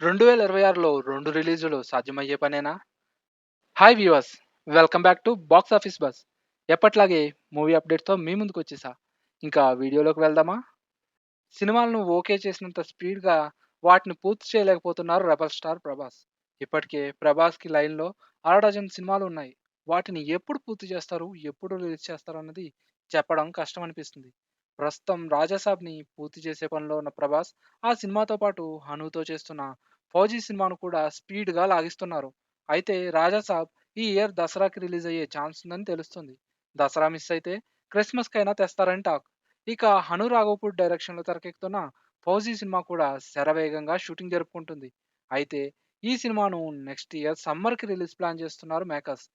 రెండు వేల ఇరవై ఆరులో రెండు రిలీజులు సాధ్యమయ్యే పనేనా? Hi viewers welcome back to box office buzz ఎప్పట్లాగే మూవీ అప్డేట్తో మీ ముందుకు వచ్చేసా. ఇంకా వీడియోలోకి వెళ్దామా? సినిమాలను ఓకే చేసినంత స్పీడ్గా వాటిని పూర్తి చేయలేకపోతున్నారు రెబల్ స్టార్ ప్రభాస్. ఇప్పటికే ప్రభాస్కి లైన్లో అరడజన్ సినిమాలు ఉన్నాయి. వాటిని ఎప్పుడు పూర్తి చేస్తారు ఎప్పుడు రిలీజ్ చేస్తారు అన్నది చెప్పడం కష్టం అనిపిస్తుంది ప్రస్తుతం రాజాసాబ్ని పూర్తి చేసే పనిలో ఉన్న ప్రభాస్ ఆ సినిమాతో పాటు హనుతో చేస్తున్న ఫౌజీ సినిమాను కూడా స్పీడ్గా లాగిస్తున్నారు. అయితే రాజాసాబ్ ఈ ఇయర్ దసరాకి రిలీజ్ అయ్యే ఛాన్స్ ఉందని తెలుస్తుంది. దసరా మిస్ అయితే క్రిస్మస్కైనా తెస్తారని టాక్. ఇక హను రాఘవపూర్ డైరెక్షన్లో తెరకెక్కుతున్న ఫౌజీ సినిమా కూడా శరవేగంగా షూటింగ్ జరుపుకుంటుంది. అయితే ఈ సినిమాను నెక్స్ట్ ఇయర్ సమ్మర్కి రిలీజ్ ప్లాన్ చేస్తున్నారు మేకర్స్.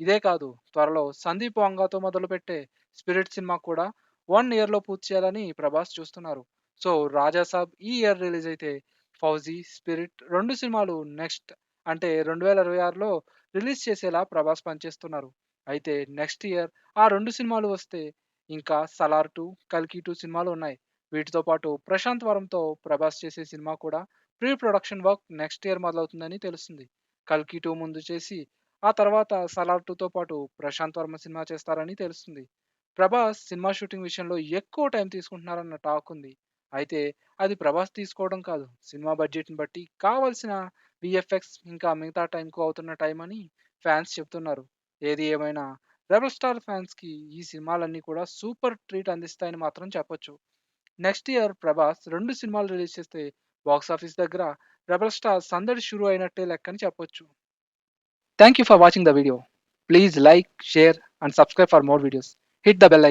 ఇదే కాదు త్వరలో సందీప్ వాంగాతో మొదలుపెట్టే స్పిరిట్ సినిమా కూడా వన్ ఇయర్లో పూర్తి చేయాలని ప్రభాస్ చూస్తున్నారు. సో రాజాసాబ్ ఈ ఇయర్ రిలీజ్ అయితే ఫౌజీ స్పిరిట్ రెండు సినిమాలు నెక్స్ట్ అంటే రెండు వేల ఇరవై ఆరులో రిలీజ్ చేసేలా ప్రభాస్ పనిచేస్తున్నారు. అయితే నెక్స్ట్ ఇయర్ ఆ రెండు సినిమాలు వస్తే ఇంకా సలార్ టూ కల్కి టూ సినిమాలు ఉన్నాయి. వీటితో పాటు ప్రశాంత్ వరంతో ప్రభాస్ చేసే సినిమా కూడా pre production work next year మొదలవుతుందని తెలుస్తుంది. కల్కి టూ ముందు చేసి ఆ తర్వాత సలార్ టూతో పాటు ప్రశాంత్ వర్మ సినిమా చేస్తారని తెలుస్తుంది. ప్రభాస్ సినిమా షూటింగ్ విషయంలో ఎక్కువ టైం తీసుకుంటున్నారన్న టాక్ ఉంది. అయితే అది ప్రభాస్ తీసుకోవడం కాదు. సినిమా బడ్జెట్ని బట్టి కావాల్సిన విఎఫ్ఎక్స్ ఇంకా మిగతా టైంకు అవుతున్న టైం అని ఫ్యాన్స్ చెప్తున్నారు. ఏది ఏమైనా రెబల్ స్టార్ ఫ్యాన్స్కి ఈ సినిమాలన్నీ కూడా సూపర్ ట్రీట్ అందిస్తాయని మాత్రం చెప్పొచ్చు. నెక్స్ట్ ఇయర్ ప్రభాస్ రెండు సినిమాలు రిలీజ్ చేస్తే బాక్స్ ఆఫీస్ దగ్గర రెబల్ స్టార్ సందడి షురూ అయినట్టే లెక్కని చెప్పొచ్చు. Thank you for watching the video please like share and subscribe for more videos hit the bell